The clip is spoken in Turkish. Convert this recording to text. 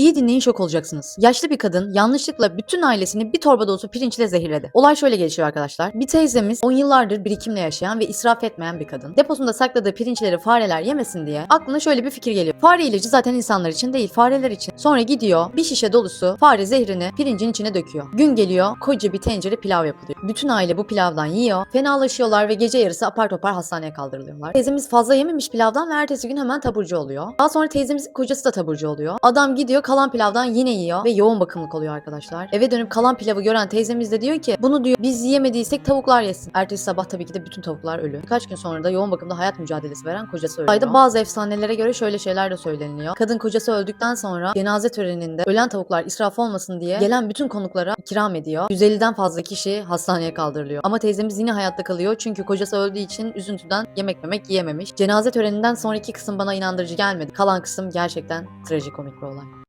İyi dinleyin şok olacaksınız. Yaşlı bir kadın yanlışlıkla bütün ailesini bir torba dolusu pirinçle zehirledi. Olay şöyle gelişiyor arkadaşlar. Bir teyzemiz 10 yıllardır birikimle yaşayan ve israf etmeyen bir kadın. Deposunda sakladığı pirinçleri fareler yemesin diye aklına şöyle bir fikir geliyor. Fare ilacı zaten insanlar için değil fareler için. Sonra gidiyor bir şişe dolusu fare zehrini pirincin içine döküyor. Gün geliyor koca bir tencere pilav yapılıyor. Bütün aile bu pilavdan yiyor. Fenalaşıyorlar ve gece yarısı apar topar hastaneye kaldırılıyorlar. Teyzemiz fazla yememiş pilavdan ve ertesi gün hemen taburcu oluyor. Daha sonra teyzemizin kocası da taburcu oluyor. Adam gidiyor kalan pilavdan yine yiyor ve yoğun bakımlık oluyor arkadaşlar. Eve dönüp kalan pilavı gören teyzemiz de diyor ki bunu diyor biz yiyemediysek tavuklar yesin. Ertesi sabah tabii ki de bütün tavuklar ölü. Birkaç gün sonra da yoğun bakımda hayat mücadelesi veren kocası ölüyor. Ayda bazı efsanelere göre şöyle şeyler de söyleniliyor. Kadın kocası öldükten sonra cenaze töreninde ölen tavuklar israf olmasın diye gelen bütün konuklara ikram ediyor. 150'den fazla kişi hastaneye kaldırılıyor. Ama teyzemiz yine hayatta kalıyor çünkü kocası öldüğü için üzüntüden yemek memek yiyememiş. Cenaze töreninden sonraki kısım bana inandırıcı gelmedi. Kalan kısım gerçekten trajikomik bir olay.